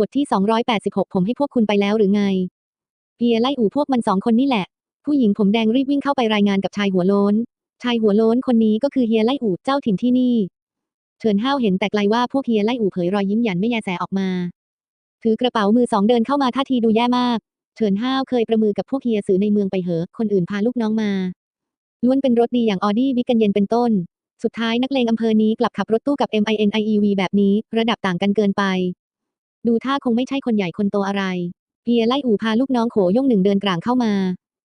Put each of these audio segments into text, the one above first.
บทที่ 286 ผมให้พวกคุณไปแล้วหรือไง เพียไล่อู่พวกมันสองคนนี่แหละ ผู้หญิงผมแดงรีบวิ่งเข้าไปรายงานกับชายหัวโล้น ชายหัวโล้นคนนี้ก็คือเฮียไล่อู่เจ้าถิ่นที่นี่ เฉินห้าวเห็นแต่ไกลว่าพวกเฮียไล่อู่เผยรอยยิ้มหยันไม่แยแสออกมา ถือกระเป๋ามือสองเดินเข้ามาท่าทีดูแย่มาก เฉินห้าวเคยประมือกับพวกเฮียสือในเมืองไปเหอะคนอื่นพาลูกน้องมา ล้วนเป็นรถดีอย่างออดี้บิกกันเย็นเป็นต้น สุดท้ายนักเลงอำเภอนี้กลับขับรถตู้กับ MINIEV แบบนี้ ระดับต่างกันเกินไป ดูท่าคงไม่ใช่คนใหญ่คนโตอะไร เพียไล่อู่พาลูกน้องโขย่งหนึ่งเดินกลางเข้ามา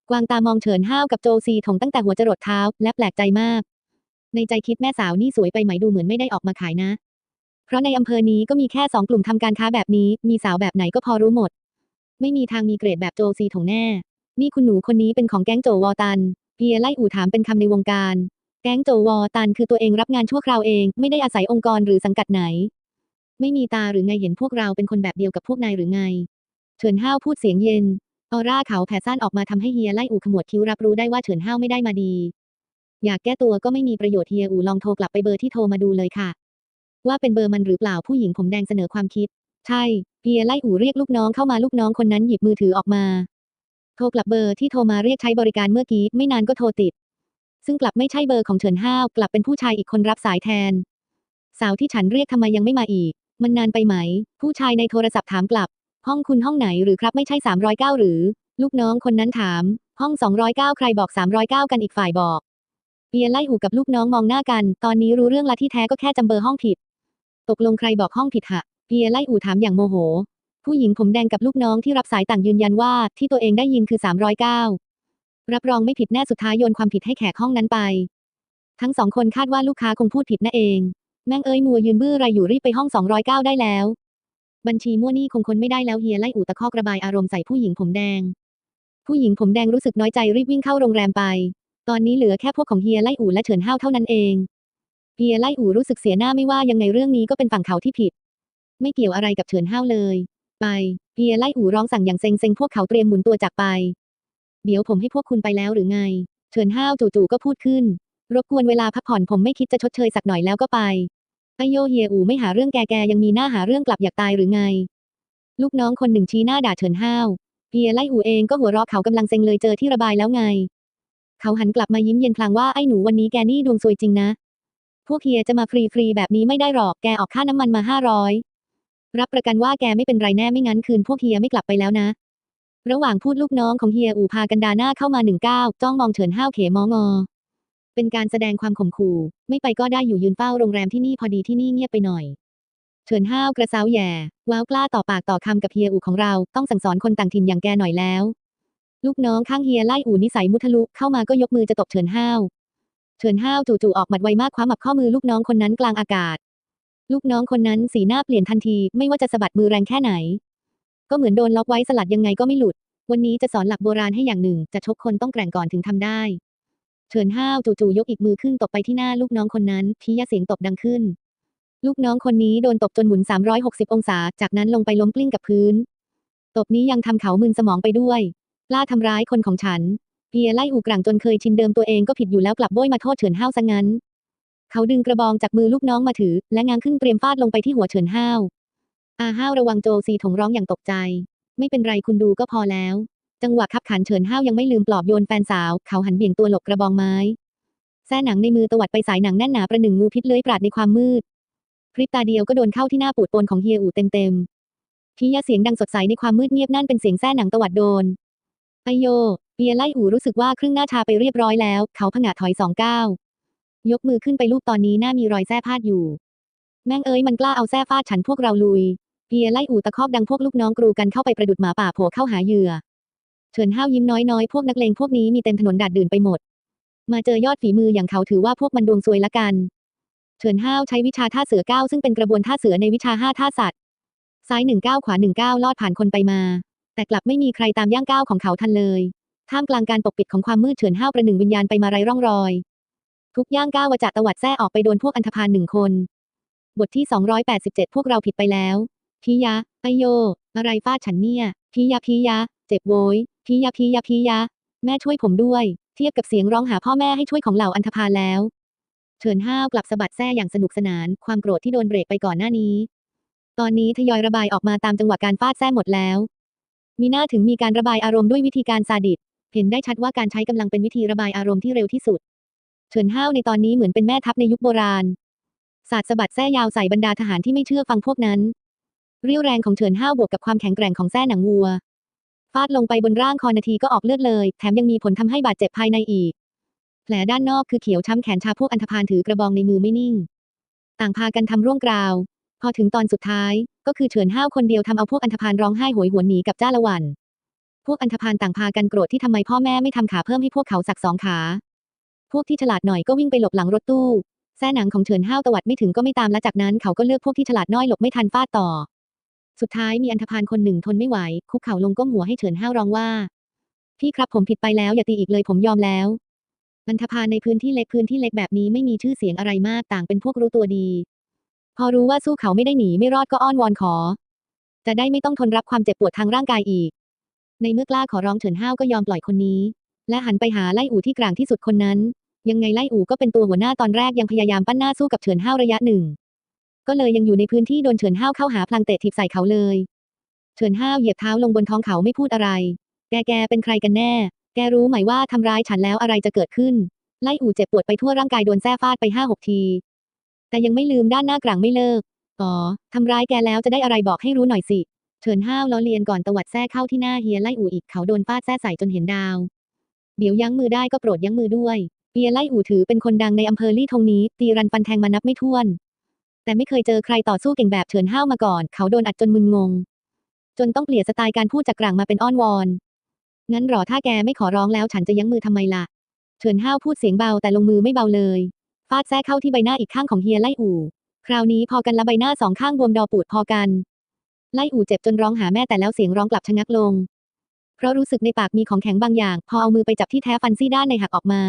กวางตามองเฉินห้าวกับโจซีถงตั้งแต่หัวจรดเท้า และแปลกใจมาก ในใจคิดแม่สาวนี่สวยไปไหมดูเหมือนไม่ได้ออกมาขายนะ เพราะในอำเภอนี้ก็มีแค่สองกลุ่มทำการค้าแบบนี้ มีสาวแบบไหนก็พอรู้หมด ไม่มีทางมีเกรดแบบโจซีถงแน่ นี่คุณหนูคนนี้เป็นของแก๊งโจวอตัน เพียไล่อู่ถามเป็นคำในวงการ แก๊งโจวอตันคือตัวเองรับงานชั่วคราวเอง ไม่ได้อาศัยองค์กรหรือสังกัดไหน ไม่มีตาหรือไงเห็นพวกเราเป็นคนแบบเดียวกับพวกนายหรือไง เฉินห้าวพูดเสียงเย็น ออร่าเขาแผ่ซ่านออกมาทำให้เฮียไล่อูขมวดคิ้วรับรู้ได้ว่าเฉินห้าวไม่ได้มาดี อยากแก้ตัวก็ไม่มีประโยชน์เฮียอูลองโทรกลับไปเบอร์ที่โทรมาดูเลยค่ะ ว่าเป็นเบอร์มันหรือเปล่าผู้หญิงผมแดงเสนอความคิด ใช่เฮียไล่อูเรียกลูกน้องเข้ามาลูกน้องคนนั้นหยิบมือถือออกมา โทรกลับเบอร์ที่โทรมาเรียกใช้บริการเมื่อกี้ไม่นานก็โทรติด ซึ่งกลับไม่ใช่เบอร์ของเฉินห้าวกลับเป็นผู้ชายอีกคนรับสายแทน สาวที่ฉันเรียกทำไมยังไม่มาอีก มันนานไปไหม ผู้ชายในโทรศัพท์ถามกลับ ห้องคุณห้องไหนหรือครับไม่ใช่ 309 หรือ ลูกน้องคนนั้นถาม ห้อง 209 ใครบอก 309 กันอีกฝ่ายบอกเปียไล่หูกับลูกน้องมองหน้ากัน ตอนนี้รู้เรื่องละที่แท้ก็แค่จำเบอร์ห้องผิด ตกลงใครบอกห้องผิดหะเปียไล่อูถามอย่างโมโห ผู้หญิงผมแดงกับลูกน้องที่รับสายต่างยืนยันว่าที่ตัวเองได้ยินคือ 309 รับรองไม่ผิดแน่สุดท้ายโยนความผิดให้แขกห้องนั้นไป ทั้งสองคนคาดว่าลูกค้าคงพูดผิดนั่นเอง แม่งเอ้ยมัวยืนบื้ออะไรอยู่รีบไปห้อง 209 ได้แล้ว บัญชีมั่วนี่คงคนไม่ได้แล้วเฮียไล่อูตะคอกระบายอารมณ์ใส่ผู้หญิงผมแดง ผู้หญิงผมแดงรู้สึกน้อยใจรีบวิ่งเข้าโรงแรมไป ตอนนี้เหลือแค่พวกของเฮียไล่อูและเฉินห้าวเท่านั้นเอง เฮียไล่อูรู้สึกเสียหน้าไม่ว่ายังไงเรื่องนี้ก็เป็นฝั่งเขาที่ผิด ไม่เกี่ยวอะไรกับเฉินห้าวเลย ไปเฮียไล่อูร้องสั่งอย่างเซ็งเซ็งพวกเขาเตรียมหมุนตัวจากไป เดี๋ยวผมให้พวกคุณไปแล้วหรือไง เฉินห้าวจู่ๆก็พูดขึ้นรบกวนเวลาพักผ่อนผมไม่คิดจะชดเชยสักหน่อยแล้วก็ไป ไอโยเฮียอูไม่หาเรื่องแกแกยังมีหน้าหาเรื่องกลับอยากตายหรือไง ลูกน้องคนหนึ่งชี้หน้าด่าเฉินห้าวเฮียไล่อูเองก็หัวเราะเขากำลังเซ็งเลยเจอที่ระบายแล้วไง เขาหันกลับมายิ้มเย็นพลางว่าไอ้หนูวันนี้แกนี่ดวงซวยจริงนะ พวกเฮียจะมาฟรีๆแบบนี้ไม่ได้หรอกแกออกค่าน้ำมันมาห้าร้อยรับประกันว่าแกไม่เป็นไรแน่ไม่งั้นคืนพวกเฮียไม่กลับไปแล้วนะ ระหว่างพูดลูกน้องของเฮียอูพากันดาหน้าเข้ามาหนึ่งก้าวจ้องมองเฉินห้าวเขมองอ เป็นการแสดงความข่มขู่ ไม่ไปก็ได้อยู่ยืนเฝ้าโรงแรมที่นี่พอดีที่นี่เงียบไปหน่อยเฉินห้าวกระซ้าแย่ ว้าวกล้าต่อปากต่อคำกับเฮียอูของเรา ต้องสั่งสอนคนต่างถิ่นอย่างแกหน่อยแล้ว ลูกน้องข้างเฮียไล่อูนิสัยมุทะลุเข้ามาก็ยกมือจะตบเฉินห้าวเฉินห้าวจู่ๆออกหมัดไวมากคว้าหมับข้อมือลูกน้องคนนั้นกลางอากาศ ลูกน้องคนนั้นสีหน้าเปลี่ยนทันที ไม่ว่าจะสะบัดมือแรงแค่ไหน ก็เหมือนโดนล็อกไว้สลัดยังไงก็ไม่หลุด วันนี้จะสอนหลักโบราณให้อย่างหนึ่ง จะชกคนต้องแกร่งก่อนถึงทำได้ เฉินห้าวจู่ๆยกอีกมือขึ้นตบไปที่หน้าลูกน้องคนนั้นพิยะเสียงตบดังขึ้น ลูกน้องคนนี้โดนตบจนหมุน 360 องศา จากนั้นลงไปล้มกลิ้งกับพื้น ตบนี้ยังทำเขามึนสมองไปด้วยกล้าทำร้ายคนของฉันเพียไล่อูกร่างจนเคยชินเดิมตัวเองก็ผิดอยู่แล้วกลับโบยมาโทษเฉินห้าวซะงั้น เขาดึงกระบองจากมือลูกน้องมาถือ และง้างขึ้นเตรียมฟาดลงไปที่หัวเฉินห้าวอาห้าวระวังโจซีถงร้องอย่างตกใจ ไม่เป็นไรคุณดูก็พอแล้ว จังหวะขับขันเฉินห้าวยังไม่ลืมปลอบโยนแฟนสาว เขาหันเบี่ยงตัวหลบกระบองไม้แส้หนังในมือตวัดไปสายหนังแน่นหนาประหนึ่งงูพิษเลื้อยปราดในความมืดพริบตาเดียวก็โดนเข้าที่หน้าปูดโปนของเฮียอูเต็มๆพิยะเสียงดังสดใสในความมืดเงียบนั่นเป็นเสียงแส้หนังตวัดโดนไอโยเปียไล่อูรู้สึกว่าครึ่งหน้าชาไปเรียบร้อยแล้ว เขาผงะถอยสองก้าวยกมือขึ้นไปลูบตอนนี้หน้ามีรอยแส้พาดอยู่ แม่งเอ้ยมันกล้าเอาแส้ฟาดฉันพวกเราลุยเปียไล่อูตะคอกดังพวกลูกน้องกรูกันเข้าไปประดุดหมาป่าโผล่เข้าหาเหยื่อ เฉินห้าวยิ้มน้อยๆ พวกนักเลงพวกนี้มีเต็มถนนดัดดื่นไปหมด มาเจอยอดฝีมืออย่างเขาถือว่าพวกมันดวงซวยละกัน เฉินห้าวใช้วิชาท่าเสือก้าวซึ่งเป็นกระบวนท่าเสือในวิชาห้าท่าสัตว์ ซ้ายหนึ่งก้าวขวาหนึ่งก้าวลอดผ่านคนไปมา แต่กลับไม่มีใครตามย่างก้าวของเขาทันเลย ท่ามกลางการปกปิดของความมืดเฉินห้าวประหนึ่งวิญญาณไปมาไร้ร่องรอย ทุกย่างก้าววจะตวัดแท้ออกไปโดนพวกอันธพาลหนึ่งคน บทที่287พวกเราผิดไปแล้วพียะไอโย อะไรฟาดฉันเนี่ยพียะพียะ เจ็บโวย พียะพียะพียะ แม่ช่วยผมด้วย เทียบกับเสียงร้องหาพ่อแม่ให้ช่วยของเหล่าอันธพาลแล้ว เฉินห้าวกลับสะบัดแท้อย่างสนุกสนาน ความโกรธที่โดนเบรกไปก่อนหน้านี้ ตอนนี้ทยอยระบายออกมาตามจังหวะการฟาดแท้หมดแล้ว มีหน้าถึงมีการระบายอารมณ์ด้วยวิธีการซาดิสเห็นได้ชัดว่าการใช้กำลังเป็นวิธีระบายอารมณ์ที่เร็วที่สุด เฉินห้าวในตอนนี้เหมือนเป็นแม่ทัพในยุคโบราณสาดสะบัดแส้ยาวใส่บรรดาทหารที่ไม่เชื่อฟังพวกนั้น เรี่ยวแรงของเฉินห้าวบวกกับความแข็งแกร่งของแส้หนังวัว ฟาดลงไปบนร่างคอนาทีก็ออกเลือดเลย แถมยังมีผลทำให้บาดเจ็บภายในอีก แผลด้านนอกคือเขียวช้ำแขนชาพวกอันธพาลถือกระบองในมือไม่นิ่ง ต่างพากันทำร่วงกราว พอถึงตอนสุดท้าย ก็คือเฉินห้าวคนเดียวทำเอาพวกอันธพาลร้องไห้โหยหวนหนีกับจ้าละวัน พวกอันธพาลต่างพากันโกรธที่ทำไมพ่อแม่ไม่ทำขาเพิ่มให้พวกเขาสักสองขา พวกที่ฉลาดหน่อยก็วิ่งไปหลบหลังรถตู้แส้หนังของเฉินห้าวตวัดไม่ถึงก็ไม่ตามและจากนั้นเขาก็เลือกพวกที่ฉลาดน้อยหลบไม่ทันฟาดต่อ สุดท้ายมีอันธพาลคนหนึ่งทนไม่ไหว คุกเข่าลงก้มหัวให้เฉินห้าวร้องว่า พี่ครับผมผิดไปแล้วอย่าตีอีกเลยผมยอมแล้ว อันธพาลในพื้นที่เล็กพื้นที่เล็กแบบนี้ไม่มีชื่อเสียงอะไรมากต่างเป็นพวกรู้ตัวดี พอรู้ว่าสู้เขาไม่ได้หนีไม่รอดก็อ้อนวอนขอ จะได้ไม่ต้องทนรับความเจ็บปวดทางร่างกายอีก ในเมื่อกล้าขอร้องเฉินห้าวก็ยอมปล่อยคนนี้ และหันไปหาไล่อู่ที่กลางที่สุดคนนั้น ยังไงไล่อู่ก็เป็นตัวหัวหน้าตอนแรกยังพยายามปั้นหน้าสู้กับเฉินห้าวระยะหนึ่ง ก็เลยยังอยู่ในพื้นที่โดนเฉินห้าวเข้าหาพลังเตะถีบใส่เขาเลย เฉินห้าวเหยียบเท้าลงบนท้องเขาไม่พูดอะไร แกแกเป็นใครกันแน่ แกรู้ไหมว่าทำร้ายฉันแล้วอะไรจะเกิดขึ้น ไล่อู่เจ็บปวดไปทั่วร่างกายโดนแส้ฟาดไปห้าหกที แต่ยังไม่ลืมด้านหน้ากลางไม่เลิก อ๋อทำร้ายแกแล้วจะได้อะไรบอกให้รู้หน่อยสิ เฉินห้าวล้อเลียนก่อนตวัดแส้เข้าที่หน้าเฮียไล่อู่อีกเขาโดนฟาดแส้ใส่จนเห็นดาว เดี๋ยวยั้งมือได้ก็โปรดยั้งมือด้วยเปียไล่อู่ถือเป็นคนดังในอำเภอลี่ทงนี้ ตีรันฟันแทงมานับไม่ถ้วน แต่ไม่เคยเจอใครต่อสู้เก่งแบบเฉินห้าวมาก่อน เขาโดนอัดจนมึนงง จนต้องเปลี่ยนสไตล์การพูดจากกลางมาเป็นอ้อนวอน งั้นหรอถ้าแกไม่ขอร้องแล้วฉันจะยั้งมือทำไมล่ะ เฉินห้าวพูดเสียงเบาแต่ลงมือไม่เบาเลย ฟาดแส้เข้าที่ใบหน้าอีกข้างของเฮียไล่อู่ คราวนี้พอกันละใบหน้าสองข้างบวมดอปูดพอกัน ไล่อู่เจ็บจนร้องหาแม่แต่แล้วเสียงร้องกลับชะงักลง เพราะรู้สึกในปากมีของแข็งบางอย่าง พอเอามือไปจับที่แท้ฟันซี่ด้านในหักออกมา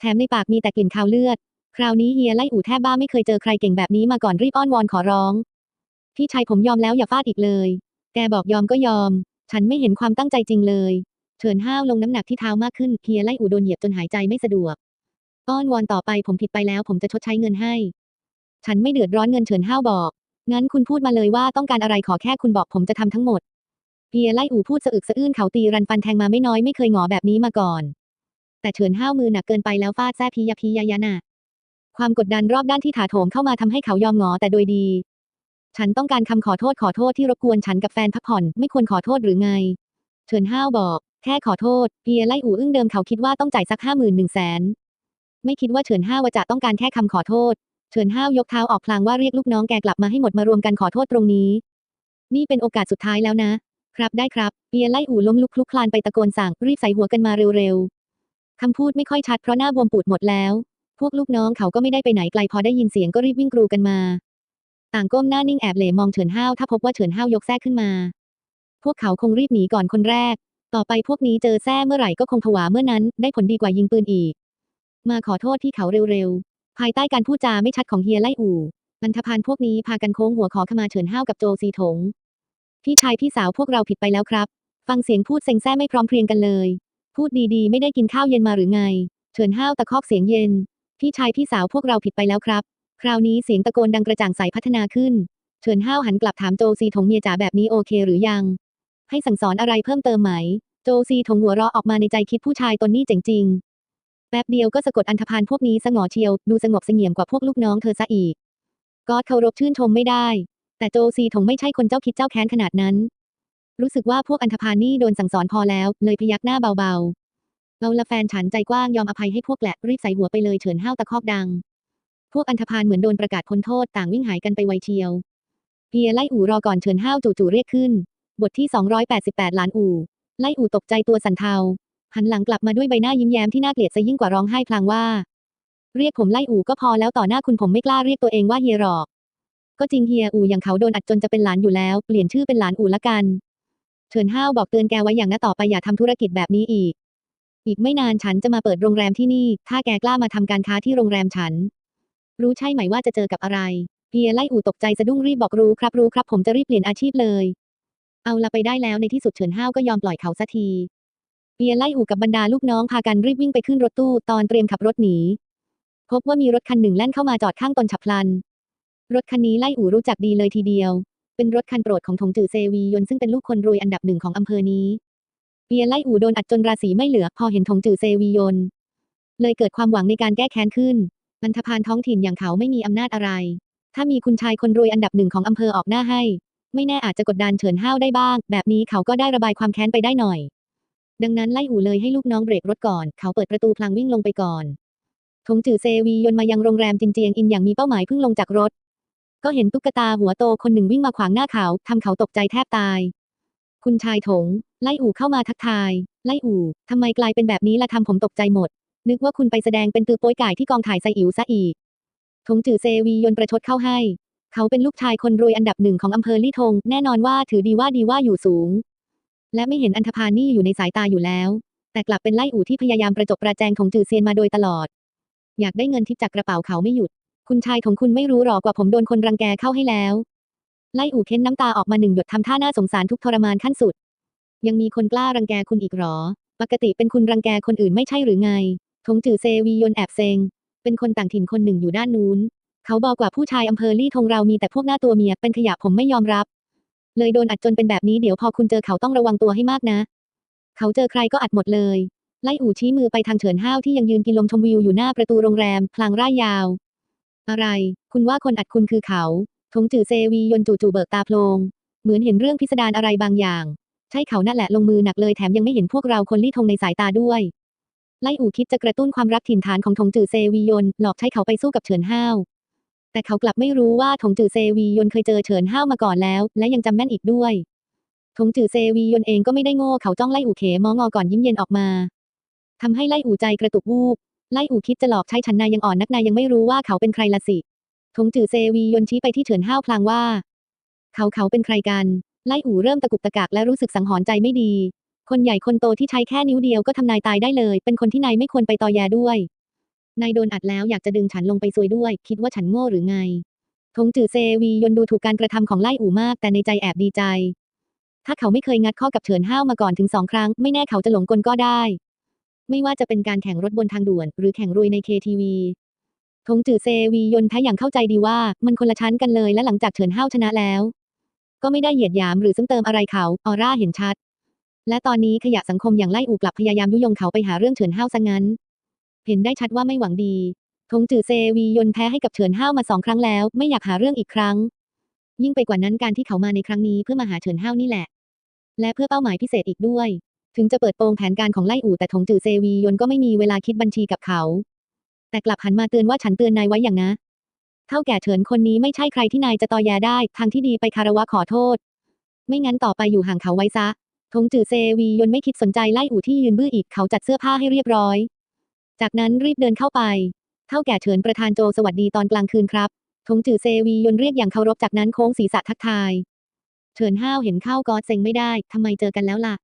แถมในปากมีแต่กลิ่นคาวเลือด คราวนี้เฮียไล่อู่แทบบ้าไม่เคยเจอใครเก่งแบบนี้มาก่อนรีบอ้อนวอนขอร้อง พี่ชายผมยอมแล้วอย่าฟาดอีกเลย แกบอกยอมก็ยอม ฉันไม่เห็นความตั้งใจจริงเลยเฉินห้าวลงน้ำหนักที่เท้ามากขึ้นเฮียไล่อู่โดนเหยียบจนหายใจไม่สะดวก อ้อนวอนต่อไปผมผิดไปแล้วผมจะชดใช้เงินให้ ฉันไม่เดือดร้อนเงินเฉินห้าวบอก งั้นคุณพูดมาเลยว่าต้องการอะไรขอแค่คุณบอกผมจะทำทั้งหมดเฮียไล่อู่พูดสะอึกสะอื้นเขาตีรันฟันแทงมาไม่น้อยไม่เคยหงอแบบนี้มาก่อน แต่เฉินห้าวมือหนักเกินไปแล้วฟาดแซ่พียาพียายาน่ะ ความกดดันรอบด้านที่ถาโถมเข้ามาทำให้เขายอมงอแต่โดยดี ฉันต้องการคำขอโทษขอโทษที่รบกวนฉันกับแฟนพักผ่อน ไม่ควรขอโทษหรือไง เฉินห้าวบอก แค่ขอโทษ เพียไล่อูอึ้งเดิมเขาคิดว่าต้องจ่ายสักห้าหมื่นหนึ่งแสนไม่คิดว่าเฉินห้าวจะต้องการแค่คำขอโทษ เฉินห้าวยกเท้าออกพลางว่าเรียกลูกน้องแกกลับมาให้หมดมารวมกันขอโทษตรงนี้ นี่เป็นโอกาสสุดท้ายแล้วนะ ครับได้ครับ เปียไล่อูล้มลุกคลุกคลานไปตะโกนสั่งรีบใส่หัวกันมาเร็วๆคำพูดไม่ค่อยชัดเพราะหน้าบวมปูดหมดแล้ว พวกลูกน้องเขาก็ไม่ได้ไปไหนไกลพอได้ยินเสียงก็รีบวิ่งกรูกันมา ต่างก้มหน้านิ่งแอบเหลมองเฉินห้าวถ้าพบว่าเฉินห้าวยกแท้ขึ้นมา พวกเขาคงรีบหนีก่อนคนแรก ต่อไปพวกนี้เจอแท้เมื่อไหร่ก็คงผวาเมื่อนั้น ได้ผลดีกว่ายิงปืนอีก มาขอโทษที่เขาเร็วๆ ภายใต้การพูดจาไม่ชัดของเฮียไล่อู่อันธพาลพวกนี้พากันโค้งหัวขอขมาเฉินห้าวกับโจซีถง พี่ชายพี่สาวพวกเราผิดไปแล้วครับ ฟังเสียงพูดเซ็งแซ่ไม่พร้อมเพรียงกันเลย พูดดีๆ ไม่ได้กินข้าวเย็นมาหรือไง เฉินห้าวตะคอกเสียงเย็น พี่ชายพี่สาวพวกเราผิดไปแล้วครับ คราวนี้เสียงตะโกนดังกระจ่างใสพัฒนาขึ้น เฉินห้าวหันกลับถามโจซีถงเมียจ๋าแบบนี้โอเคหรือยัง ให้สั่งสอนอะไรเพิ่มเติมไหม โจซีถงหัวเราะออกมาในใจคิดผู้ชายตนนี้เจ๋งจริง แป๊บเดียวก็สะกดอันธพาลพวกนี้สงอเชียว ดูสงบเสงี่ยมกว่าพวกลูกน้องเธอซะอีก ก็เคารพชื่นชมไม่ได้ แต่โจซีถงไม่ใช่คนเจ้าคิดเจ้าแค้นขนาดนั้น รู้สึกว่าพวกอันธพาลนี่โดนสั่งสอนพอแล้ว เลยพยักหน้าเบาๆ เราละแฟนฉันใจกว้างยอมอภัยให้พวกแหละรีบใส่หัวไปเลยเฉินห้าวตะคอกดัง พวกอันธพาลเหมือนโดนประกาศพ้นโทษต่างวิ่งหายกันไปไวเชียว เพียไล่อู่รอก่อนเฉินห้าวจู่ๆเรียกขึ้น บทที่ 288ล้านอู่ ไล่อู่ตกใจตัวสั่นเทา หันหลังกลับมาด้วยใบหน้ายิ้มแย้มที่น่าเกลียดซะยิ่งกว่าร้องไห้พลางว่า เรียกผมไล่อู่ก็พอแล้วต่อหน้าคุณผมไม่กล้าเรียกตัวเองว่าเฮียหรอก ก็จริงเฮียอู่อย่างเขาโดนอัดจนจะเป็นหลานอยู่แล้วเปลี่ยนชื่อเป็นหลานอู่ละกัน เฉินห้าวบอกเตือนแกไว้อย่างนะต่อไปอย่าทำธุรกิจแบบนี้อีก อีกไม่นานฉันจะมาเปิดโรงแรมที่นี่ ถ้าแกกล้ามาทำการค้าที่โรงแรมฉัน รู้ใช่ไหมว่าจะเจอกับอะไรเฮียไล่อูตกใจสะดุ้งรีบบอกรู้ครับรู้ครับ ผมจะรีบเปลี่ยนอาชีพเลย เอาละไปได้แล้วในที่สุดเฉินห้าวก็ยอมปล่อยเขาสักทีเฮียไล่อูกับบรรดาลูกน้องพากันรีบวิ่งไปขึ้นรถตู้ตอนเตรียมขับรถหนีพบว่ามีรถคันหนึ่งแล่นเข้ามาจอดข้างตนฉับพลัน รถคันนี้ไล่อูรู้จักดีเลยทีเดียว เป็นรถคันโปรดของถงจือเซวียนซึ่งเป็นลูกคนรวยอันดับหนึ่งของอำเภอนี้ เปียไล่อู่โดนอัดจนราศีไม่เหลือ พอเห็นถงจือเซวียน เลยเกิดความหวังในการแก้แค้นขึ้นอันธพาลท้องถิ่นอย่างเขาไม่มีอำนาจอะไร ถ้ามีคุณชายคนรวยอันดับหนึ่งของอำเภอออกหน้าให้ ไม่แน่อาจจะกดดันเฉินห้าวได้บ้าง แบบนี้เขาก็ได้ระบายความแค้นไปได้หน่อย ดังนั้นไล่อู่เลยให้ลูกน้องเบรกรถก่อน เขาเปิดประตูพลางวิ่งลงไปก่อนถงจือเซวียนมายังโรงแรมจินเจียงอินอย่างมีเป้าหมายเพิ่งลงจากรถ ก็เห็นตุ๊กตาหัวโตคนหนึ่งวิ่งมาขวางหน้าเขาทำเขาตกใจแทบตาย คุณชายถง ไล่อู่เข้ามาทักทาย ไล่อู่ทำไมกลายเป็นแบบนี้ละทำผมตกใจหมด นึกว่าคุณไปแสดงเป็นตือโป้ยไก่ที่กองถ่ายไซอิ๋วซะอีกถงจือเซวียนประชดเข้าให้ เขาเป็นลูกชายคนรวยอันดับหนึ่งของอำเภอลี่ทง แน่นอนว่าถือดีว่าดีว่าอยู่สูง และไม่เห็นอันธพาลนี่อยู่ในสายตาอยู่แล้ว แต่กลับเป็นไล่อู่ที่พยายามประจบประแจงถงจือเซียนมาโดยตลอด อยากได้เงินทิปจากกระเป๋าเขาไม่หยุด คุณชายของคุณไม่รู้หรอกว่าผมโดนคนรังแกเข้าให้แล้ว ไล่อู่เค้นน้ำตาออกมาหนึ่งหยดทำท่าน่าสงสารทุกทรมานขั้นสุด ยังมีคนกล้ารังแกคุณอีกหรอ ปกติเป็นคุณรังแกคนอื่นไม่ใช่หรือไงถงจือเซวียนแอบเซง เป็นคนต่างถิ่นคนหนึ่งอยู่ด้านนู้น เขาบอกว่าผู้ชายอำเภอลี่ทงเรามีแต่พวกหน้าตัวเมีย เป็นขยะผมไม่ยอมรับ เลยโดนอัดจนเป็นแบบนี้เดี๋ยวพอคุณเจอเขาต้องระวังตัวให้มากนะ เขาเจอใครก็อัดหมดเลย ไล่อู่ชี้มือไปทางเฉินห้าวที่ยังยืนกินลมชมวิวอยู่หน้าประตูโรงแรม พลางร่ายยาว อะไร คุณว่าคนอัดคุณคือเขาถงจือเซวียนจู่ๆเบิกตาโพลงเหมือนเห็นเรื่องพิสดารอะไรบางอย่าง ใช่เขานั่นแหละลงมือหนักเลยแถมยังไม่เห็นพวกเราคนลี่ทงในสายตาด้วย ไล่อู่คิดจะกระตุ้นความรักถิ่นฐานของถงจือเซวียนหลอกใช้เขาไปสู้กับเฉินห้าวแต่เขากลับไม่รู้ว่าถงจือเซวียนเคยเจอเฉินห้าวมาก่อนแล้ว และยังจำแม่นอีกด้วยถงจือเซวียนเองก็ไม่ได้โง่เขาจ้องไล่อู่เขมองอก่อนยิ้มเย็นออกมาทำให้ไล่อู่ใจกระตุกวูบไล่อู่คิดจะหลอกใช้ฉันนายยังอ่อนนักนายยังไม่รู้ว่าเขาเป็นใครละสิถงจือเซวียนชี้ไปที่เฉินห้าวพลางว่า เขาเขาเป็นใครกัน ไล่อู่เริ่มตะกุกตะกักและรู้สึกสังหรณ์ใจไม่ดี คนใหญ่คนโตที่ใช้แค่นิ้วเดียวก็ทำนายตายได้เลย เป็นคนที่นายไม่ควรไปตอแยด้วย นายโดนอัดแล้วอยากจะดึงฉันลงไปซวยด้วย คิดว่าฉันโง่หรือไง ทงจือเซวียนดูถูกการกระทำของไล่อู่มาก แต่ในใจแอบดีใจ ถ้าเขาไม่เคยงัดข้อกับเฉินห้าวมาก่อนถึงสองครั้ง ไม่แน่เขาจะหลงกลก็ได้ ไม่ว่าจะเป็นการแข่งรถบนทางด่วน หรือแข่งรวยใน KTV ทงจือเซวียนแท้อย่างเข้าใจดีว่า มันคนละชั้นกันเลยและหลังจากเฉินห้าวชนะแล้ว ก็ไม่ได้เหยียดหยามหรือซึ่งเติมอะไรเขา ออร่าเห็นชัด และตอนนี้ขยะสังคมอย่างไล่อูกลับพยายามยุยงเขาไปหาเรื่องเฉินห้าวซะงั้น เห็นได้ชัดว่าไม่หวังดีทงจือเซวียนแพ้ให้กับเฉินห้าวมาสองครั้งแล้ว ไม่อยากหาเรื่องอีกครั้ง ยิ่งไปกว่านั้นการที่เขามาในครั้งนี้เพื่อมาหาเฉินห้าวนี่แหละ และเพื่อเป้าหมายพิเศษอีกด้วย ถึงจะเปิดโปงแผนการของไล่อู่แต่ถงจือเซวียนก็ไม่มีเวลาคิดบัญชีกับเขา แต่กลับหันมาเตือนว่าฉันเตือนนายไว้อย่างนะ เท่าแก่เฉินคนนี้ไม่ใช่ใครที่นายจะตอแยได้ ทางที่ดีไปคารวะขอโทษ ไม่งั้นต่อไปอยู่ห่างเขาไว้ซะทงจือเซวียนไม่คิดสนใจไล่อู่ที่ยืนบื้ออีกเขาจัดเสื้อผ้าให้เรียบร้อย จากนั้นรีบเดินเข้าไป เท่าแก่เฉินประธานโจสวัสดีตอนกลางคืนครับทงจือเซวียนเรียกอย่างเคารพจากนั้นโค้งศีรษะทักทาย เฉินห้าวเห็นเข้ากอดเซ็งไม่ได้ทำไมเจอกันแล้วล่ะ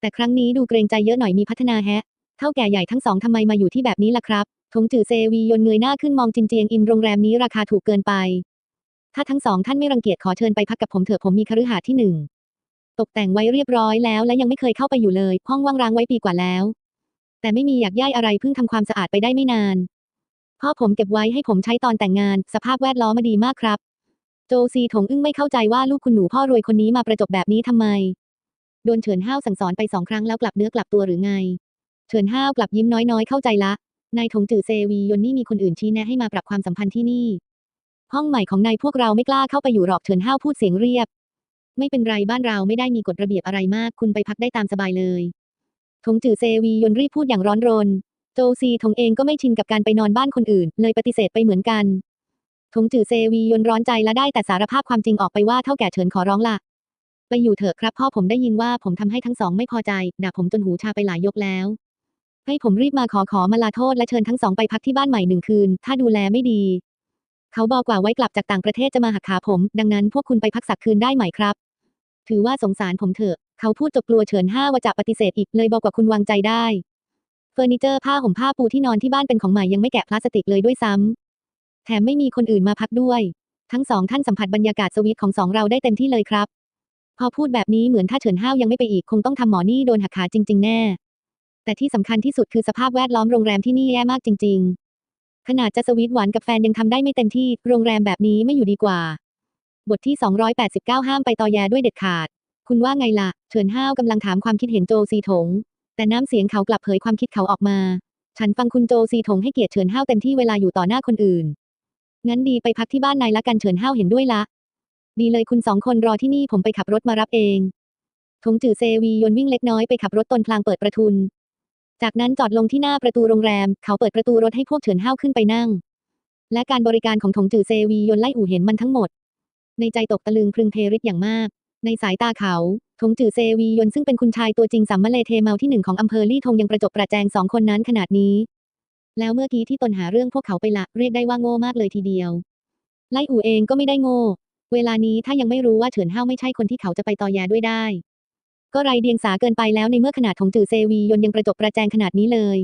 แต่ครั้งนี้ดูเกรงใจเยอะหน่อยมีพัฒนาแฮะ เท่าแก่ใหญ่ทั้งสองทำไมมาอยู่ที่แบบนี้ล่ะครับทงจือเซวียนเงยหน้าขึ้นมองจินเจียงอินโรงแรมนี้ราคาถูกเกินไป ถ้าทั้งสองท่านไม่รังเกียจขอเชิญไปพักกับผมเถอะผมมีคฤหาสน์ที่หนึ่งตกแต่งไว้เรียบร้อยแล้วและยังไม่เคยเข้าไปอยู่เลย ห้องว่างร้างไว้ปีกว่าแล้ว แต่ไม่มีอยากย่ายอะไรเพิ่งทำความสะอาดไปได้ไม่นาน พ่อผมเก็บไว้ให้ผมใช้ตอนแต่งงาน สภาพแวดล้อมมาดีมากครับ โจซีถงอึ้งไม่เข้าใจว่าลูกคุณหนูพ่อรวยคนนี้มาประจบแบบนี้ทำไม โดนเฉินห้าวสั่งสอนไปสองครั้งแล้วกลับเนื้อกลับตัวหรือไง เฉินห้าวกลับยิ้มน้อยๆเข้าใจละ นายถงจือเซวียนนี่มีคนอื่นชี้แนะให้มาปรับความสัมพันธ์ที่นี่ ห้องใหม่ของนายพวกเราไม่กล้าเข้าไปอยู่หรอกเฉินห้าวพูดเสียงเรียบ ไม่เป็นไรบ้านเราไม่ได้มีกฎระเบียบอะไรมาก คุณไปพักได้ตามสบายเลยถงจือเซวียนรีบพูดอย่างร้อนรน โจซีถงเองก็ไม่ชินกับการไปนอนบ้านคนอื่น เลยปฏิเสธไปเหมือนกันถงจือเซวียนร้อนใจและได้แต่สารภาพความจริงออกไปว่าเท่าแก่เฉินขอร้องละไปอยู่เถอะครับพ่อผมได้ยินว่าผมทำให้ทั้งสองไม่พอใจด่าผมจนหูชาไปหลายยกแล้ว ให้ผมรีบมาขอขอมาลาโทษและเชิญทั้งสองไปพักที่บ้านใหม่หนึ่งคืน ถ้าดูแลไม่ดี เขาบอกว่าไว้กลับจากต่างประเทศจะมาหักขาผม ดังนั้นพวกคุณไปพักสักคืนได้ไหมครับ ถือว่าสงสารผมเถอะ เขาพูดจบกลัวเฉินห้าว่าจะปฏิเสธอีกเลยบอกว่าคุณวางใจได้เฟอร์นิเจอร์ผ้าห่มผ้าปูที่นอนที่บ้านเป็นของใหม่ยังไม่แกะพลาสติกเลยด้วยซ้ำแถมไม่มีคนอื่นมาพักด้วย ทั้งสองท่านสัมผัสบรรยากาศสวีทของสองเราได้เต็มที่เลยครับ พอพูดแบบนี้เหมือนถ้าเฉินห้าวยังไม่ไปอีกคงต้องทำหมอนี่โดนหักขาจริง ๆ แน่ แต่ที่สำคัญที่สุดคือสภาพแวดล้อมโรงแรมที่นี่แย่มากจริง ๆ ขนาดจะสวีทหวานกับแฟนยังทำได้ไม่เต็มที่ โรงแรมแบบนี้ไม่อยู่ดีกว่า บทที่ 289 ห้ามไปตอแยด้วยเด็ดขาด คุณว่าไงล่ะเฉินห้าวกำลังถามความคิดเห็นโจซีถง แต่น้ำเสียงเขากลับเผยความคิดเขาออกมา ฉันฟังคุณโจซีถงให้เกียรติเฉินห้าวเต็มที่เวลาอยู่ต่อหน้าคนอื่น งั้นดีไปพักที่บ้านนายละกันเฉินห้าวเห็นด้วยละ ดีเลยคุณสองคนรอที่นี่ผมไปขับรถมารับเองทงจือเซวียนวิ่งเล็กน้อยไปขับรถตนพลางเปิดประทุน จากนั้นจอดลงที่หน้าประตูโรงแรม เขาเปิดประตูรถให้พวกเฉินห้าวขึ้นไปนั่ง และการบริการของถงจือเซวียนไล่อู่เห็นมันทั้งหมด ในใจตกตะลึงพรึงเพริศอย่างมาก ในสายตาเขาถงจือเซวียนซึ่งเป็นคุณชายตัวจริงสัมมะเลเทเมาที่หนึ่งของอำเภอลี่ทงยังประจบประแจงสองคนนั้นขนาดนี้ แล้วเมื่อกี้ที่ตนหาเรื่องพวกเขาไปละเรียกได้ว่าโง่มากเลยทีเดียว ไล่อู่เองก็ไม่ได้โง่ เวลานี้ถ้ายังไม่รู้ว่าเฉินห้าวไม่ใช่คนที่เขาจะไปต่อแยด้วยได้ ก็ไรเดียงสาเกินไปแล้วในเมื่อขนาดถงจือเซวียนยังประจบประแจงขนาดนี้เลย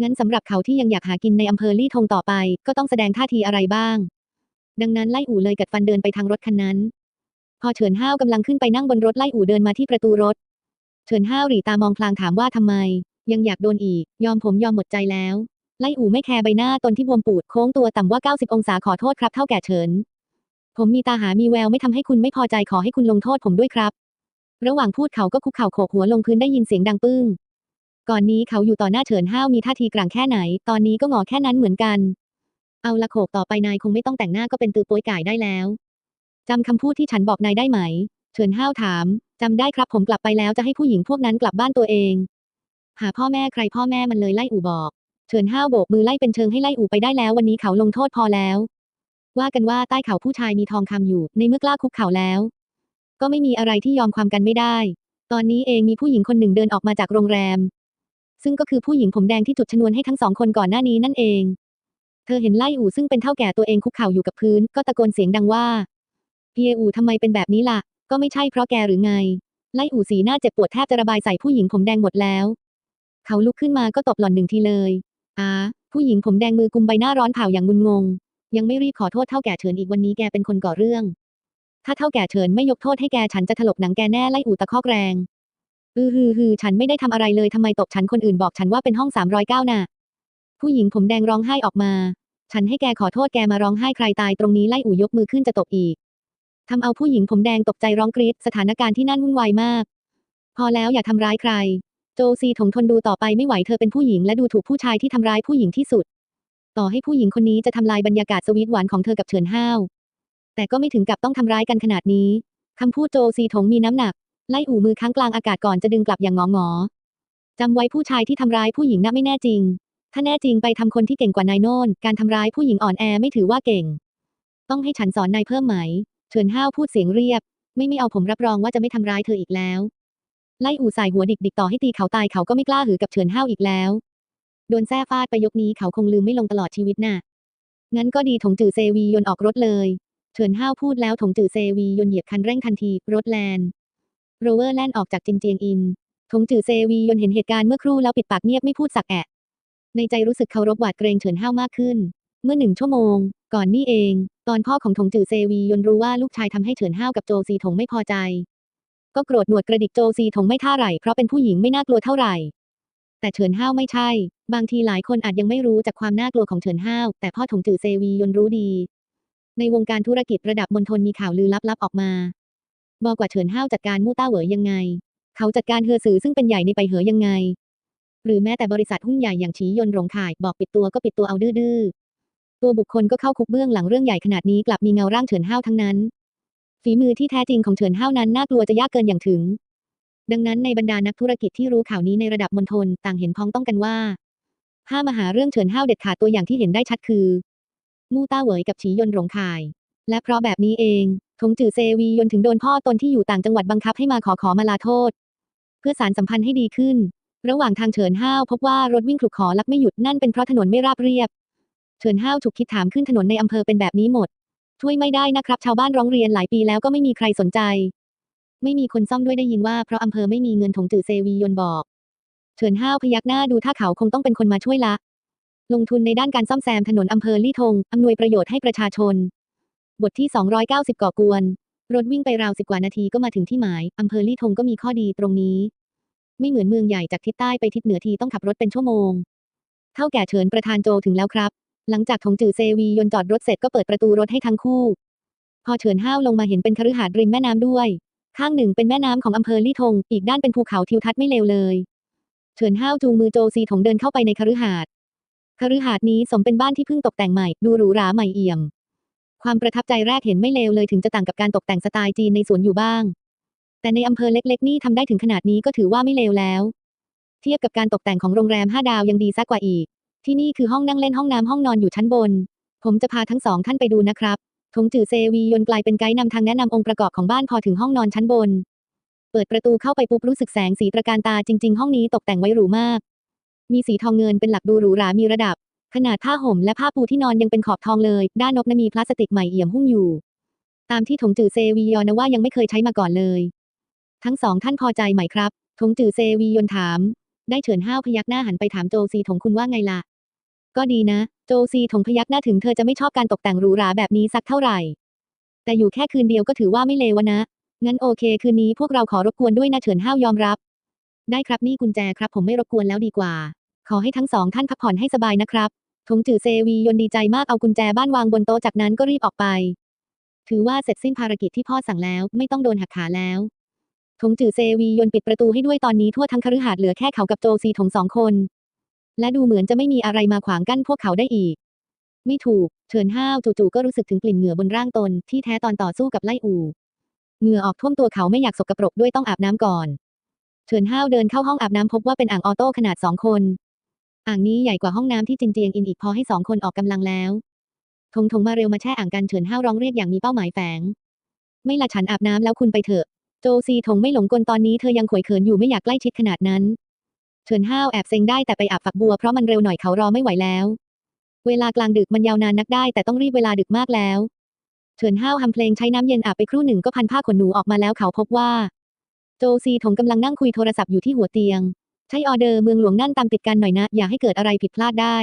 งั้นสำหรับเขาที่ยังอยากหากินในอำเภอลี่ทงต่อไป ก็ต้องแสดงท่าทีอะไรบ้าง ดังนั้นไล่อู่เลยกัดฟันเดินไปทางรถคันนั้น พอเฉินห้าวกำลังขึ้นไปนั่งบนรถไล่อู่เดินมาที่ประตูรถ เฉินห้าวหรีตามองพลางถามว่าทำไม ยังอยากโดนอีก ยอมผมยอมหมดใจแล้ว ไล่อู่ไม่แคร์ใบหน้าตนที่บวมปูดโค้งตัวต่ำว่า 90 องศาขอโทษครับเท่าแก่เฉินผมมีตาหามีแววไม่ทำให้คุณไม่พอใจขอให้คุณลงโทษผมด้วยครับ ระหว่างพูดเขาก็คุกเข่าโขกหัวลงพื้นได้ยินเสียงดังปึ้ง ก่อนนี้เขาอยู่ต่อหน้าเฉินห้าวมีท่าทีกลางแค่ไหน ตอนนี้ก็งอแค่นั้นเหมือนกัน เอาละโขกต่อไปนายคงไม่ต้องแต่งหน้าก็เป็นตือโป้ยก่ายได้แล้วจำคำพูดที่ฉันบอกนายได้ไหม เฉินห้าวถามจำได้ครับผมกลับไปแล้วจะให้ผู้หญิงพวกนั้นกลับบ้านตัวเอง หาพ่อแม่ใครพ่อแม่มันเลยไล่อู่บอกเฉินห้าวโบกมือไล่เป็นเชิงให้ไล่อู่ไปได้แล้ววันนี้เขาลงโทษพอแล้ว ว่ากันว่าใต้เขาผู้ชายมีทองคำอยู่ในเมื่อกล้าคุกเข่าแล้ว ก็ไม่มีอะไรที่ยอมความกันไม่ได้ ตอนนี้เองมีผู้หญิงคนหนึ่งเดินออกมาจากโรงแรม ซึ่งก็คือผู้หญิงผมแดงที่จุดชนวนให้ทั้งสองคนก่อนหน้านี้นั่นเอง เธอเห็นไล่อู่ซึ่งเป็นเท่าแก่ตัวเองคุกเข่าอยู่กับพื้น ก็ตะโกนเสียงดังว่าเพียอู่ทำไมเป็นแบบนี้ล่ะ ก็ไม่ใช่เพราะแกหรือไง ไล่อู่สีหน้าเจ็บปวดแทบจะระบายใส่ผู้หญิงผมแดงหมดแล้ว เขาลุกขึ้นมาก็ตบหล่อนหนึ่งทีเลยอ่าผู้หญิงผมแดงมือกุมใบหน้าร้อนเผาอย่างงุนงง ยังไม่รีบขอโทษเท่าแก่เฉินอีกวันนี้แกเป็นคนก่อเรื่อง ถ้าเท่าแก่เฉินไม่ยกโทษให้แกฉันจะถลกหนังแกแน่ไล่อู่ตะคอกแรงอือฮือฮือฉันไม่ได้ทำอะไรเลยทำไมตบฉันคนอื่นบอกฉันว่าเป็นห้องสามร้อยเก้าน่ะ ผู้หญิงผมแดงร้องไห้ออกมา ฉันให้แกขอโทษแกมาร้องไห้ใครตายตรงนี้ไล่อู่ยกมือขึ้นจะตบอีกทำเอาผู้หญิงผมแดงตกใจร้องกรีดสถานการณ์ที่นั่นวุ่นวายมาก พอแล้วอย่าทำร้ายใคร โจซีถงทนดูต่อไปไม่ไหวเธอเป็นผู้หญิงและดูถูกผู้ชายที่ทำร้ายผู้หญิงที่สุด ต่อให้ผู้หญิงคนนี้จะทำลายบรรยากาศสวีทหวานของเธอกับเฉินห้าว แต่ก็ไม่ถึงกับต้องทำร้ายกันขนาดนี้คำพูดโจซีถงมีน้ำหนัก ไล่อู่มือค้างกลางอากาศก่อนจะดึงกลับอย่างงองอจำไว้ผู้ชายที่ทำร้ายผู้หญิงน่ะไม่แน่จริง ถ้าแน่จริงไปทำคนที่เก่งกว่านายโน่น การทำร้ายผู้หญิงอ่อนแอไม่ถือว่าเก่ง ต้องให้ฉันสอนนายเพิ่มไหม เฉินห้าวพูดเสียงเรียบ ไม่ไม่เอาผมรับรองว่าจะไม่ทำร้ายเธออีกแล้ว ไล่อู่ใส่หัวดิกดิกต่อให้ตีเขาตายเขาก็ไม่กล้าหือกับเฉินห้าวอีกแล้ว โดนแซ่ฟาดไปยกนี้เขาคงลืมไม่ลงตลอดชีวิตน่ะ งั้นก็ดีถงจือเซวียนออกรถเลย เฉินห้าวพูดแล้วถงจือเซวียนเหยียบคันเร่งทันที รถแลนด์โรเวอร์แล่นออกจากจินเจียงอินถงจือเซวียนเห็นเหตุการณ์เมื่อครู่แล้วปิดปากเงียบไม่พูดสักแอะในใจรู้สึกเคารพหวาดเกรงเฉินห้าวมากขึ้น เมื่อหนึ่งชั่วโมง ก่อนนี่เอง ตอนพ่อของถงจือเซวียนรู้ว่าลูกชายทำให้เฉินห้าวกับโจซีถงไม่พอใจ ก็โกรธหนวดกระดิกโจซีถงไม่ท่าไหร่เพราะเป็นผู้หญิงไม่น่ากลัวเท่าไหร่ แต่เฉินห้าวไม่ใช่ บางทีหลายคนอาจยังไม่รู้จากความน่ากลัวของเฉินห้าวแต่พ่อถงจือเซวียนรู้ดี ในวงการธุรกิจระดับมณฑลมีข่าวลือลับๆออกมาบอกว่าเฉินห้าวจัดการมู่ต้าเหวยยังไง เขาจัดการเฮอสื่อซึ่งเป็นใหญ่ในไปเหอยังไง หรือแม้แต่บริษัทหุ้นใหญ่อย่างฉียนหลงข่าย บอกปิดตัวก็ปิดตัวเอาดื้อตัวบุคคลก็เข้าคุกเบื้องหลังเรื่องใหญ่ขนาดนี้กลับมีเงาร่างเฉินห้าวทั้งนั้น ฝีมือที่แท้จริงของเฉินห้าวนั้นน่ากลัวจะยากเกินอย่างถึง ดังนั้นในบรรดานักธุรกิจที่รู้ข่าวนี้ในระดับมณฑลต่างเห็นพ้องต้องกันว่าห้ามมาหาเรื่องเฉินห้าวเด็ดขาดตัวอย่างที่เห็นได้ชัดคือ มู่ต้าเหวยกับฉียนหลงข่าย และเพราะแบบนี้เองทงจือเซวียนถึงโดนพ่อตนที่อยู่ต่างจังหวัดบังคับให้มาขอขอมาลาโทษ เพื่อสารสัมพันธ์ให้ดีขึ้น ระหว่างทางเฉินห้าวพบว่ารถวิ่งขลุกขอลักไม่หยุดนั่นเป็นเพราะถนนไม่ราบเรียบ เฉินห้าวฉุกคิดถามขึ้นถนนในอำเภอเป็นแบบนี้หมด ช่วยไม่ได้นะครับ ชาวบ้านร้องเรียนหลายปีแล้วก็ไม่มีใครสนใจ ไม่มีคนซ่อมด้วยได้ยินว่าเพราะอำเภอไม่มีเงินถงจือเซวียนบอก เฉินห้าวพยักหน้าดูท่าเขาคงต้องเป็นคนมาช่วยละ ลงทุนในด้านการซ่อมแซมถนนอำเภอลี่ทง อำนวยประโยชน์ให้ประชาชน บทที่ 290 ก่อกวน รถวิ่งไปราวสิบกว่านาทีก็มาถึงที่หมาย อำเภอลี่ทงก็มีข้อดีตรงนี้ ไม่เหมือนเมืองใหญ่จากทิศใต้ไปทิศเหนือทีต้องขับรถเป็นชั่วโมง เท่าแก่เฉินประธานโจถึงแล้วครับ หลังจากถงจือเซวียนจอดรถเสร็จก็เปิดประตูรถให้ทั้งคู่ พอเฉินห้าวลงมาเห็นเป็นคฤหาสน์ริมแม่น้ำด้วย ข้างหนึ่งเป็นแม่น้ำของอำเภอลี่ทง อีกด้านเป็นภูเขาทิวทัศน์ไม่เลวเลย เฉินห้าวจูงมือโจซีถงเดินเข้าไปในคฤหาสน์ คฤหาสน์นี้สมเป็นบ้านที่เพิ่งตกแต่งใหม่ ดูหรูหราใหม่เอี่ยม ความประทับใจแรกเห็นไม่เลวเลยถึงจะต่างกับการตกแต่งสไตล์จีนในสวนอยู่บ้าง แต่ในอำเภอเล็ก ๆ นี่ทำได้ถึงขนาดนี้ก็ถือว่าไม่เลวแล้ว เทียบกับการตกแต่งของโรงแรมห้าดาวยังดีซักกว่าอีก ที่นี่คือห้องนั่งเล่นห้องน้ำห้องนอนอยู่ชั้นบน ผมจะพาทั้งสองท่านไปดูนะครับทงจือเซวียนกลายเป็นไกด์นำทางแนะนำองค์ประกอบของบ้านพอถึงห้องนอนชั้นบน เปิดประตูเข้าไปปุ๊บรู้สึกแสงสีตระการตาจริง ๆ ห้องนี้ตกแต่งไว้หรูมาก มีสีทองเงินเป็นหลักดูหรูหรามีระดับ ขนาดผ้าห่มและผ้าปูที่นอนยังเป็นขอบทองเลย ด้านนบนั้นมีพลาสติกใหม่เอี่ยมหุ้มอยู่ ตามที่ถงจือเซวียอนว่ายังไม่เคยใช้มาก่อนเลย ทั้งสองท่านพอใจไหมครับถงจือเซวียนถาม ได้เฉินห้าวพยักหน้าหันไปถามโจซีถงคุณว่าไงล่ะ ก็ดีนะ โจซีถงพยักหน้าถึงเธอจะไม่ชอบการตกแต่งหรูหราแบบนี้สักเท่าไหร่ แต่อยู่แค่คืนเดียวก็ถือว่าไม่เลวนะงั้นโอเค คืนนี้พวกเราขอรบกวนด้วยนะเฉินห้าวยอมรับ ได้ครับนี่กุญแจครับผมไม่รบกวนแล้วดีกว่า ขอให้ทั้งสองท่านพักผ่อนให้สบายนะครับถงจือเซวียนดีใจมากเอากุญแจบ้านวางบนโต๊ะจากนั้นก็รีบออกไป ถือว่าเสร็จสิ้นภารกิจที่พ่อสั่งแล้วไม่ต้องโดนหักขาแล้วถงจือเซวียนปิดประตูให้ด้วยตอนนี้ทั่วทั้งคฤหาสน์เหลือแค่เขากับโจซีถงสองคน และดูเหมือนจะไม่มีอะไรมาขวางกั้นพวกเขาได้อีก ไม่ถูกเฉินห้าวจู่ๆก็รู้สึกถึงกลิ่นเหงื่อบนร่างตนที่แท้ตอนต่อสู้กับไล่อู เหงื่อออกท่วมตัวเขาไม่อยากสกปรกด้วยต้องอาบน้ำก่อน เฉินห้าวเดินเข้าห้องอาบน้ำพบว่าเป็นอ่างออโต้ขนาดสองคน อ่างนี้ใหญ่กว่าห้องน้ำที่จินเจียงอินอีกพอให้สองคนออกกำลังแล้วทงทงมาเร็วมาแช่อ่างกันเฉินห้าวร้องเรียกอย่างมีเป้าหมายแฝง ไม่ละฉันอาบน้ำแล้วคุณไปเถอะ โจซีถงไม่หลงกลตอนนี้เธอยังขวยเขินอยู่ไม่อยากใกล้ชิดขนาดนั้น เฉินห้าวแอบเซ็งได้แต่ไปอาบฝักบัวเพราะมันเร็วหน่อยเขารอไม่ไหวแล้ว เวลากลางดึกมันยาวนานนักได้ แต่ต้องรีบเวลาดึกมากแล้ว เฉินห้าวทำเพลงใช้น้ำเย็นอาบไปครู่หนึ่งก็พันผ้าขนหนูออกมาแล้วเขาพบว่า จซีถงกำลังนั่งคุยโทรศัพท์อยู่ที่หัวเตียง ใช่ออเดอร์เมืองหลวงนั่นตามติดกันหน่อยนะ อย่าให้เกิดอะไรผิดพลาดได้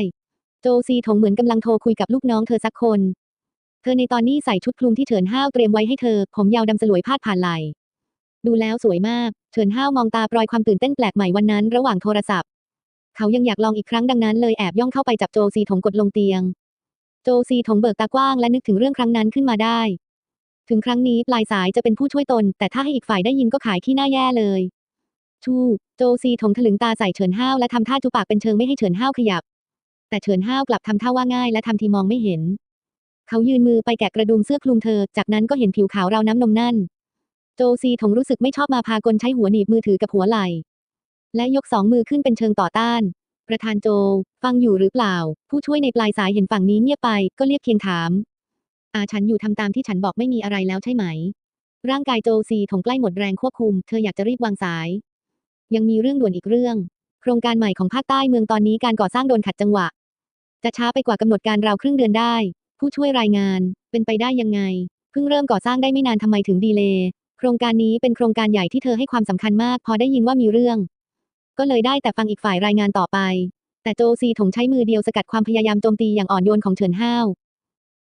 โจซีถงเหมือนกำลังโทรคุยกับลูกน้องเธอสักคน เธอในตอนนี้ใส่ชุดคลุมที่เฉินห้าวเตรียมไว้ให้เธอ ผมยาวดำสลวยพาดผ่านไหลดูแล้วสวยมาก เฉินห้าวมองตาปลอยความตื่นเต้นแปลกใหม่วันนั้นระหว่างโทรศัพท์ เขายังอยากลองอีกครั้งดังนั้นเลยแอบย่องเข้าไปจับโจซีถงกดลงเตียง โจซีถงเบิกตากว้างและนึกถึงเรื่องครั้งนั้นขึ้นมาได้ ถึงครั้งนี้ปลายสายจะเป็นผู้ช่วยตน แต่ถ้าให้อีกฝ่ายได้ยินก็ขายขี้หน้าแย่เลยชูโจซีถงถลึงตาใส่เฉินห้าวและทำท่าจูปากเป็นเชิงไม่ให้เฉินห้าวขยับ แต่เฉินห้าวกลับทำท่าว่าง่ายและทำทีมองไม่เห็น เขายืนมือไปแกะกระดุมเสื้อคลุมเธอ จากนั้นก็เห็นผิวขาวราวน้ำนมนั่น โจซีถงรู้สึกไม่ชอบมาพากลใช้หัวหนีบมือถือกับหัวไหล่และยกสองมือขึ้นเป็นเชิงต่อต้าน ประธานโจ ฟังอยู่หรือเปล่า ผู้ช่วยในปลายสายเห็นฝั่งนี้เงียบไปก็เรียกเคียงถาม อาฉันอยู่ทำตามที่ฉันบอกไม่มีอะไรแล้วใช่ไหม ร่างกายโจซีถงใกล้หมดแรงควบคุม เธออยากจะรีบวางสาย ยังมีเรื่องด่วนอีกเรื่อง โครงการใหม่ของภาคใต้เมืองตอนนี้การก่อสร้างโดนขัดจังหวะ จะช้าไปกว่ากำหนดการราวครึ่งเดือนได้ ผู้ช่วยรายงานเป็นไปได้ยังไง เพิ่งเริ่มก่อสร้างได้ไม่นานทำไมถึงดีเลย์โครงการนี้เป็นโครงการใหญ่ที่เธอให้ความสำคัญมาก พอได้ยินว่ามีเรื่อง ก็เลยได้แต่ฟังอีกฝ่ายรายงานต่อไป แต่โจซีถงใช้มือเดียวสกัดความพยายามโจมตีอย่างอ่อนโยนของเฉินห้าว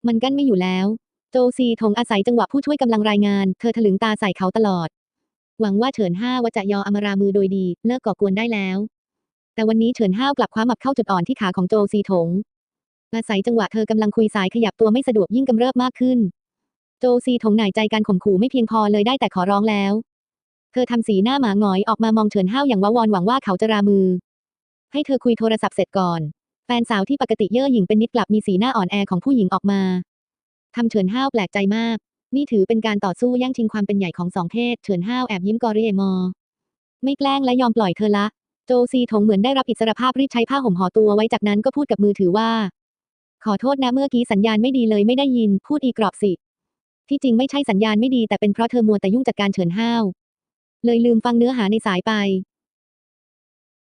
มันกั้นไม่อยู่แล้ว โจซีถงอาศัยจังหวะผู้ช่วยกำลังรายงาน เธอถลึงตาใส่เขาตลอด หวังว่าเฉินห้าวจะยออมรามือโดยดี เลิกก่อกวนได้แล้ว แต่วันนี้เฉินห้าวกลับคว้าหมับเข้าจุดอ่อนที่ขาของโจซีถง อาศัยจังหวะเธอกำลังคุยสายขยับตัวไม่สะดวกยิ่งกำเริบมากขึ้น โจซีถงหน่ายใจการข่มขู่ไม่เพียงพอเลยได้แต่ขอร้องแล้ว เธอทำสีหน้าหมาหงอยออกมามองเฉินห้าวอย่างว้าวอนหวังว่าเขาจะรามือ ให้เธอคุยโทรศัพท์เสร็จก่อน แฟนสาวที่ปกติเย่อหยิ่งเป็นนิดกลับมีสีหน้าอ่อนแอของผู้หญิงออกมาทำเฉินห้าวแปลกใจมาก นี่ถือเป็นการต่อสู้แย่งชิงความเป็นใหญ่ของสองเพศ เฉินห้าวแอบยิ้มกอริเอมอ ไม่แกล้งและยอมปล่อยเธอละ โจซีถงเหมือนได้รับอิสรภาพรีบใช้ผ้าห่มห่อตัวไว้จากนั้นก็พูดกับมือถือว่า ขอโทษนะเมื่อกี้สัญญาณไม่ดีเลยไม่ได้ยิน พูดอีกรอบสิ ที่จริงไม่ใช่สัญญาณไม่ดีแต่เป็นเพราะเธอมัวแต่ยุ่งจัดการเฉินห้าว เลยลืมฟังเนื้อหาในสายไป